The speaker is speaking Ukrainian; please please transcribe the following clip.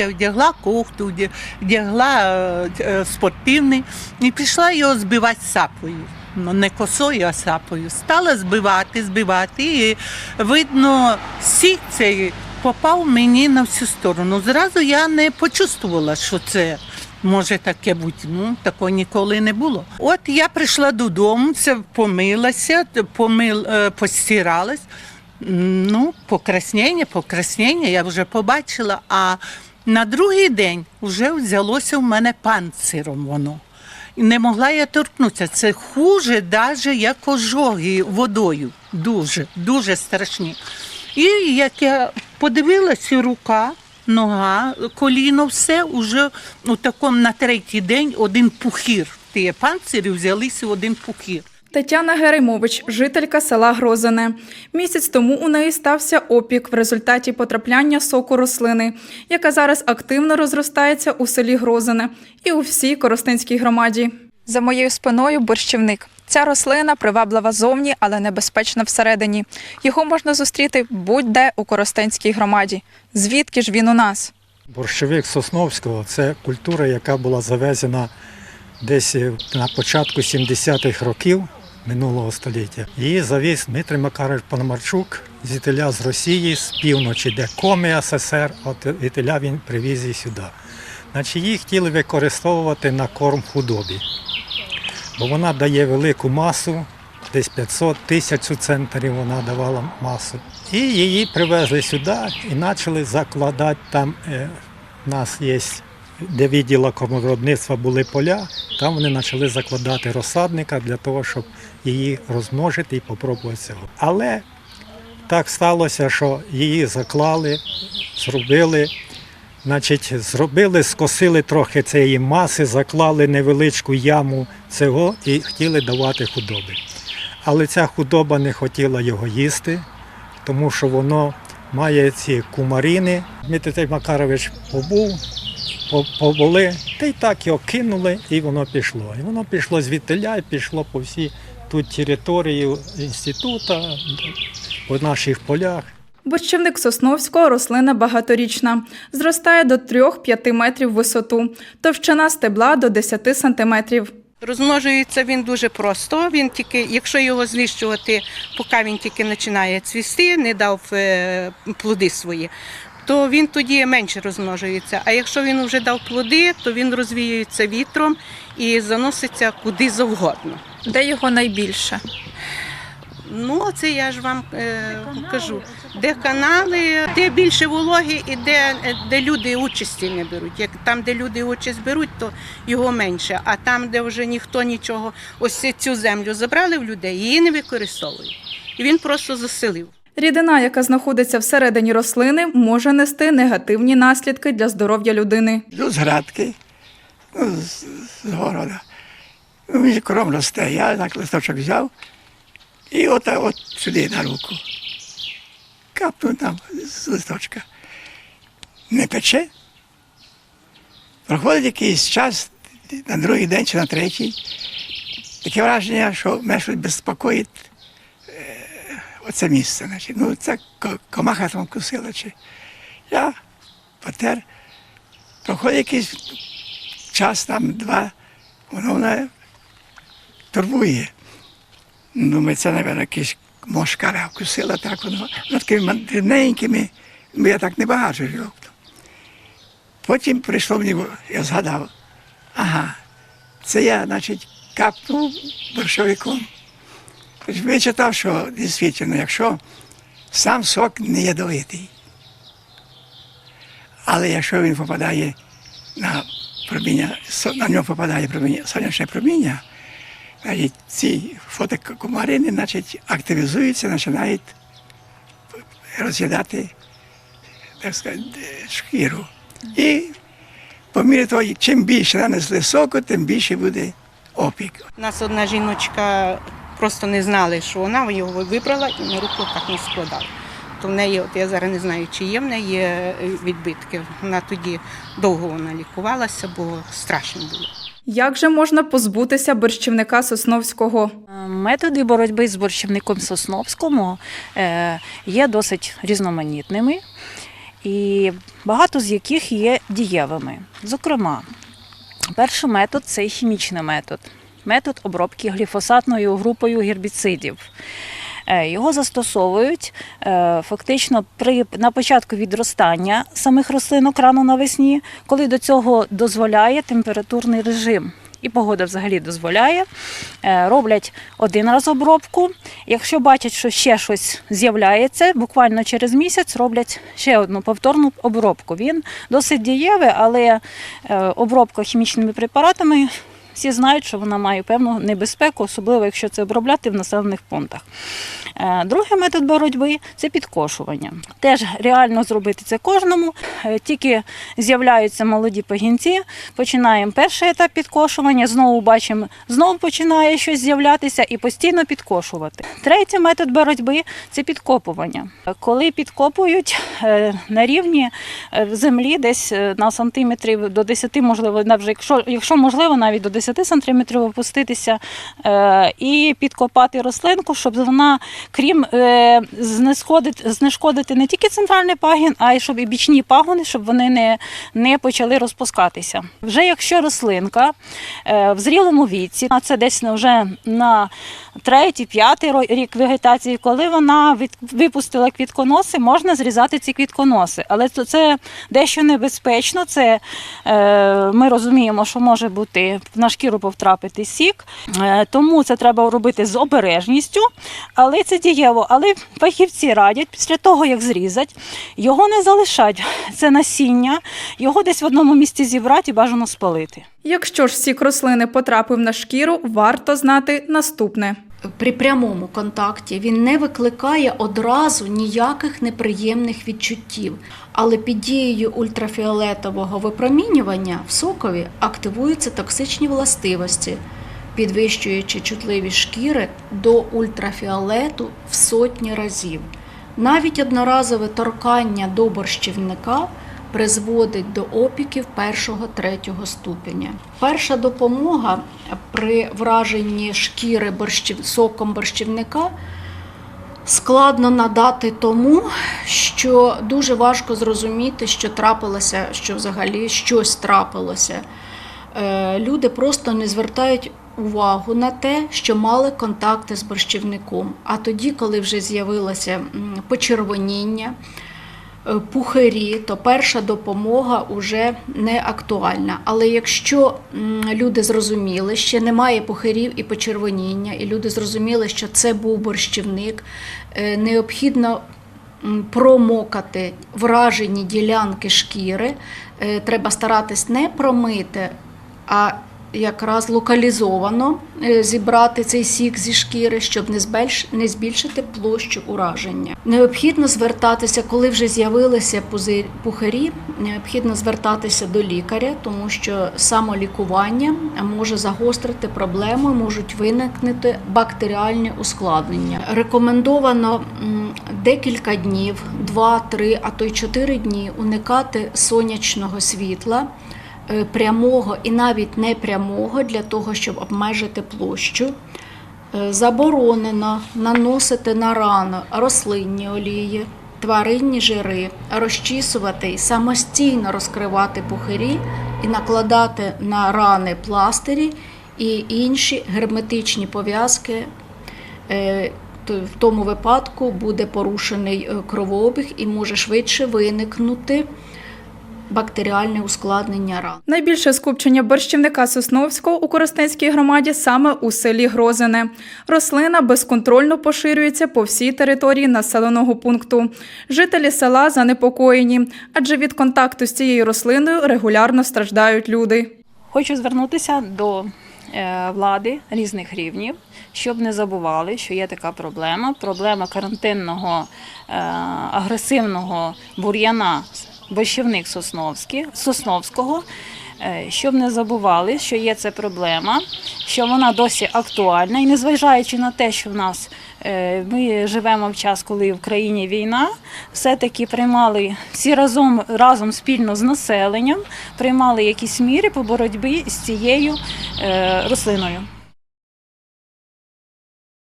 Я вдягла кофту, вдягла е, е, спортивний і пішла його збивати сапою. Ну, не косою, а сапою. Стала збивати, збивати. І видно, сік цей попав мені на всю сторону. Зразу я не почувствувала, що це може таке бути. Ну, такого ніколи не було. От я прийшла додому, це помилася, помил, е, постиралась. Ну, покраснення, покраснення я вже побачила. А на другий день вже взялося в мене панциром воно. І не могла я торкнутися. Це хуже, навіть як ожоги водою. Дуже, дуже страшні. І як я подивилася, рука, нога, коліно, все уже у такому на третій день один пухір. Ті панцири взялися в один пухір. Тетяна Геремович, жителька села Грозине. Місяць тому у неї стався опік в результаті потрапляння соку рослини, яка зараз активно розростається у селі Грозине і у всій Коростинській громаді. За моєю спиною борщівник. Ця рослина приваблива зовні, але небезпечна всередині. Його можна зустріти будь-де у Коростенській громаді. Звідки ж він у нас? Борщовик Сосновського це культура, яка була завезена десь на початку 70-х років минулого століття. Її завіз Дмитрий Макарович Пономарчук з Італя з Росії, з півночі, де Коми СССР, от Італя він привіз її сюди. Значить, її хотіли використовувати на корм худобі, бо вона дає велику масу, десь 500 тисяч центрів вона давала масу. І її привезли сюди і почали закладати там. Е, у нас є, де відділа кормовиробництва були поля, там вони почали закладати розсадника для того, щоб її розмножити і попробувати цього. Але так сталося, що її заклали, зробили. Значить, зробили, скосили трохи цієї маси, заклали невеличку яму цього і хотіли давати худоби. Але ця худоба не хотіла його їсти, тому що воно має ці кумарини. Дмитрий Макарович побув, по- побули, та й так його кинули, і воно пішло. І воно пішло звідтиля і пішло по всій тут території інституту, по наших полях. Борщівник Сосновського рослина багаторічна. Зростає до 3-5 метрів висоту, товщина стебла до 10 сантиметрів. Розмножується він дуже просто. Він тільки, якщо його знищувати, поки він тільки починає цвісти, не дав е, плоди свої, то він тоді менше розмножується. А якщо він вже дав плоди, то він розвіюється вітром і заноситься куди завгодно. Де його найбільше? Ну, це я ж вам е, кажу. Де канали, де більше вологи і де, де люди участі не беруть. Як там, де люди участь беруть, то його менше. А там, де вже ніхто нічого, ось цю землю забрали в людей, її не використовують. І він просто заселив. Рідина, яка знаходиться всередині рослини, може нести негативні наслідки для здоров'я людини. З градки, ну, з, города. Ну, кором росте. Я так листочок взяв і от, от сюди на руку. Капнув там з листочка. Не пече. Проходить якийсь час, на другий день чи на третій. Таке враження, що мене щось безпокоїть оце місце. Значить. Ну, це комаха там вкусила. Чи. Я потер. Проходить якийсь час, там два, воно мене турбує. Думаю, це, мабуть, якась мошкара вкусила, так воно. Воно такими дрібненькими, бо я так не багато жив. Потім прийшло мені, я згадав, ага, це я, значить, капнув борщовиком. Тобто Вичитав, що дійсно, якщо сам сок не ядовитий, але якщо він попадає на проміння, на нього попадає проміння, сонячне проміння, значить, ці фотокомарини значить, активізуються, починають роз'їдати так сказати, шкіру. І по мірі того, чим більше нанесли соку, тим більше буде опік. У нас одна жіночка просто не знали, що вона його вибрала і на руку так не складала. То в неї, от я зараз не знаю, чи є в неї е, відбитки. Вона тоді довго вона лікувалася, бо страшно було. Як же можна позбутися борщівника Сосновського? Методи боротьби з борщівником Сосновському е, є досить різноманітними. і багато з яких є дієвими. Зокрема, перший метод це хімічний метод, метод обробки гліфосатною групою гербіцидів. Е, Його застосовують е, фактично при на початку відростання самих рослинок рано навесні, коли до цього дозволяє температурний режим. І погода взагалі дозволяє. Е, Роблять один раз обробку. Якщо бачать, що ще щось з'являється, буквально через місяць роблять ще одну повторну обробку. Він досить дієвий, але обробка хімічними препаратами всі знають, що вона має певну небезпеку, особливо якщо це обробляти в населених пунктах. Е, Другий метод боротьби це підкошування. Теж реально зробити це кожному. Е, Тільки з'являються молоді пагінці, починаємо перший етап підкошування, знову бачимо, знову починає щось з'являтися і постійно підкошувати. Третій метод боротьби це підкопування. Коли підкопують е, на рівні землі, десь на сантиметрів до 10, можливо, навіть якщо, якщо можливо, навіть до 10 сантиметрів опуститися е, і підкопати рослинку, щоб вона, крім е, знешкодити, не тільки центральний пагін, а й щоб і бічні пагони, щоб вони не, не почали розпускатися. Вже якщо рослинка е, в зрілому віці, а це десь вже на третій, п'ятий рік вегетації, коли вона випустила квітконоси, можна зрізати ці квітконоси. Але це, дещо небезпечно. Це ми розуміємо, що може бути на шкіру повтрапити сік, е, тому це треба робити з обережністю, але це дієво. Але фахівці радять після того, як зрізать, його не залишать. Це насіння, його десь в одному місці зібрати і бажано спалити. Якщо ж сік рослини потрапив на шкіру, варто знати наступне. При прямому контакті він не викликає одразу ніяких неприємних відчуттів, але під дією ультрафіолетового випромінювання в сокові активуються токсичні властивості, підвищуючи чутливість шкіри до ультрафіолету в сотні разів. Навіть одноразове торкання до борщівника призводить до опіків першого-третього ступеня. Перша допомога при враженні шкіри борщів, соком борщівника складно надати тому, що дуже важко зрозуміти, що трапилося, що взагалі щось трапилося. Е, Люди просто не звертають увагу на те, що мали контакти з борщівником. А тоді, коли вже з'явилося почервоніння, пухирі, то перша допомога вже не актуальна. Але якщо люди зрозуміли, що немає пухирів і почервоніння, і люди зрозуміли, що це був борщівник, е, необхідно промокати вражені ділянки шкіри. Е, Треба старатись не промити, а якраз локалізовано е, зібрати цей сік зі шкіри, щоб не збільш- не збільшити площу ураження. Необхідно звертатися, коли вже з'явилися пухарі, необхідно звертатися до лікаря, тому що самолікування може загострити проблему, можуть виникнути бактеріальні ускладнення. Рекомендовано декілька днів, 2-3, а то й 4 дні уникати сонячного світла прямого і навіть непрямого для того, щоб обмежити площу. Е, Заборонено наносити на рану рослинні олії, тваринні жири, розчісувати і самостійно розкривати пухирі і накладати на рани пластирі і інші герметичні пов'язки. Е, В тому випадку буде порушений е, кровообіг і може швидше виникнути бактеріальне ускладнення ран. Найбільше скупчення борщівника Сосновського у Коростенській громаді саме у селі Грозине. Рослина безконтрольно поширюється по всій території населеного пункту. Жителі села занепокоєні, адже від контакту з цією рослиною регулярно страждають люди. Хочу звернутися до е, влади різних рівнів, щоб не забували, що є така проблема. Проблема карантинного е, агресивного бур'яна Сосновський, Сосновського. Е, Щоб не забували, що є ця проблема, що вона досі актуальна, і незважаючи на те, що в нас е, ми живемо в час, коли в країні війна, все-таки приймали всі разом разом спільно з населенням, приймали якісь міри по боротьбі з цією е, рослиною.